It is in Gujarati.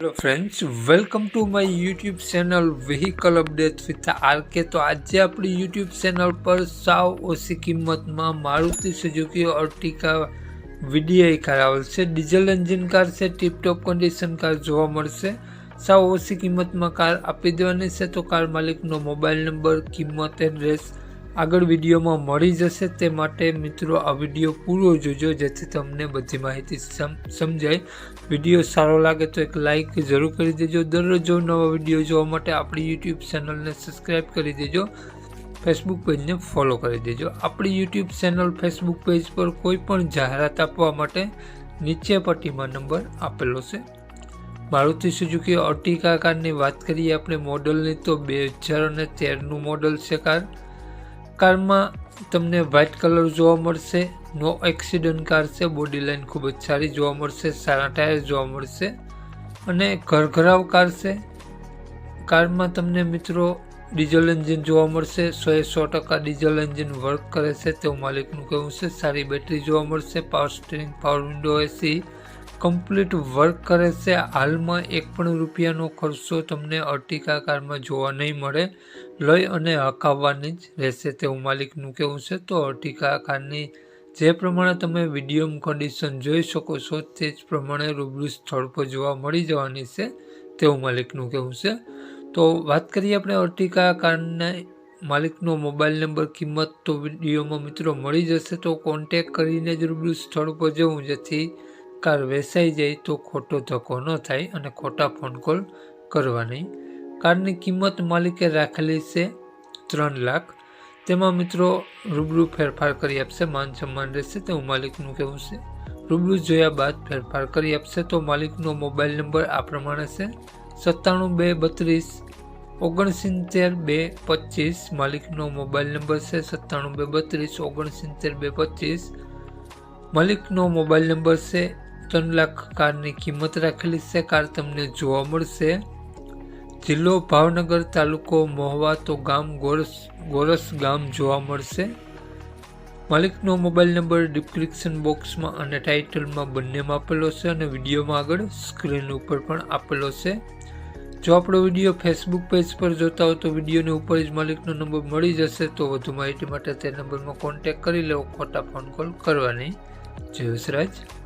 Hello friends welcome to my YouTube channel vehicle update with RK તો આજે આપણી યુટ્યુબ ચેનલ પર સાવ ઓછી કિંમતમાં Maruti Suzuki Ertiga VDI car આવેલ છે ડીઝલ એન્જિન કાર છે ટીપટોપ કન્ડિશન કાર જોવા મળશે. સાવ ઓછી કિંમતમાં કાર આપી દેવાની છે, તો કાર માલિકનો મોબાઈલ નંબર કિંમત એડ્રેસ આગળ વિડીયોમાં મળી જશે તે માટે મિત્રો આ વીડિયો પૂરો જોજો, જેથી તમને બધી માહિતી સમ, સમજાય. વીડિયો સારો લાગે તો એક લાઈક જરૂર કરી દેજો. દરરોજ નવા વીડિયો જોવા માટે આપણી યુટ્યુબ ચેનલને સબસ્ક્રાઈબ કરી દેજો. ફેસબુક પેજને ફોલો કરી દેજો. આપણી યુટ્યુબ ચેનલ ફેસબુક પેજ પર કોઈ પણ જાહેરાત આપવા માટે નીચે પટ્ટીમાં નંબર આપેલો છે. મારુતિ સુઝુકી અર્ટિકા કારની વાત કરીએ આપણે મોડલની, તો બે હજાર અને તેરનું મોડલ છે કાર. કારમાં તમને વ્હાઇટ કલર જોવા મળશે, નો એક્સિડન્ટ કાર છે, બોડી લાઇન ખૂબ જ સારી જોવા મળશે, સારા ટાયર જોવા મળશે અને ઘરઘરાવ કાર છે. કારમાં તમને મિત્રો ડીઝલ એન્જિન જોવા મળશે, સો એ સો ટકા ડીઝલ એન્જિન વર્ક કરે છે, તેવું માલિકનું કહેવું છે. સારી બેટરી જોવા મળશે, power steering, power window, AC complete work કરે છે. હાલમાં એક પણ રૂપિયાનો ખર્ચો તમને અર્ટિકા કારમાં જોવા નહીં મળે. લઈ અને હકાવવાની જ રહેશે તેવું માલિકનું કહેવું છે. તો અર્ટિકા કારની જે પ્રમાણે તમે વિડીયોમાં કન્ડિશન જોઈ શકો છો, તે જ પ્રમાણે રૂબરૂ સ્થળ પર જોવા મળી જવાની છે તેવું માલિકનું કહેવું છે. તો વાત કરીએ આપણે અર્ટિકા કારના માલિકનો મોબાઈલ નંબર કિંમત તો વિડીયોમાં મિત્રો મળી જશે. તો કોન્ટેક કરીને જ રૂબરૂ સ્થળ પર જવું, જેથી કાર વેચાઈ જાય તો ખોટો ધક્કો ન થાય અને ખોટા ફોન કોલ કરવા નહીં. કારની કિંમત માલિકે રાખેલી છે ત્રણ લાખ. તેમાં મિત્રો રૂબરૂ ફેરફાર કરી આપશે, માન સન્માન રહેશે, તેવું માલિકનું કહેવું છે. રૂબરૂ જોયા બાદ ફેરફાર કરી આપશે તો માલિકનો મોબાઈલ નંબર આ પ્રમાણે છે. સત્તાણું બે બત્રીસ, ઓગણસિત્તેર બે પચીસ, માલિકનો મોબાઈલ નંબર છે સત્તાણું બે બત્રીસ, ઓગણસિત્તેર બે પચીસ. માલિકનો મોબાઈલ નંબર છે ત્રણ લાખ કારની કિંમત રાખેલી છે. કાર તમને જોવા મળશે. જિલ્લો ભાવનગર તાલુકો મોહવા તો ગામ ગોરસ ગોરસ ગામ જોવા મળશે. માલિકનો મોબાઈલ નંબર ડિસ્ક્રિપ્શન બોક્સમાં અને ટાઇટલમાં બંનેમાં આપેલો છે અને વિડીયોમાં આગળ સ્ક્રીન ઉપર પણ આપેલો છે. જો આપણો વીડિયો ફેસબુક પેજ પર જોતા હો તો વિડીયોની ઉપર જ માલિકનો નંબર મળી જશે. તો વધુ માહિતી માટે તે નંબરમાં કોન્ટેક કરી લેવો. ખોટા ફોન કોલ કરવાની. જય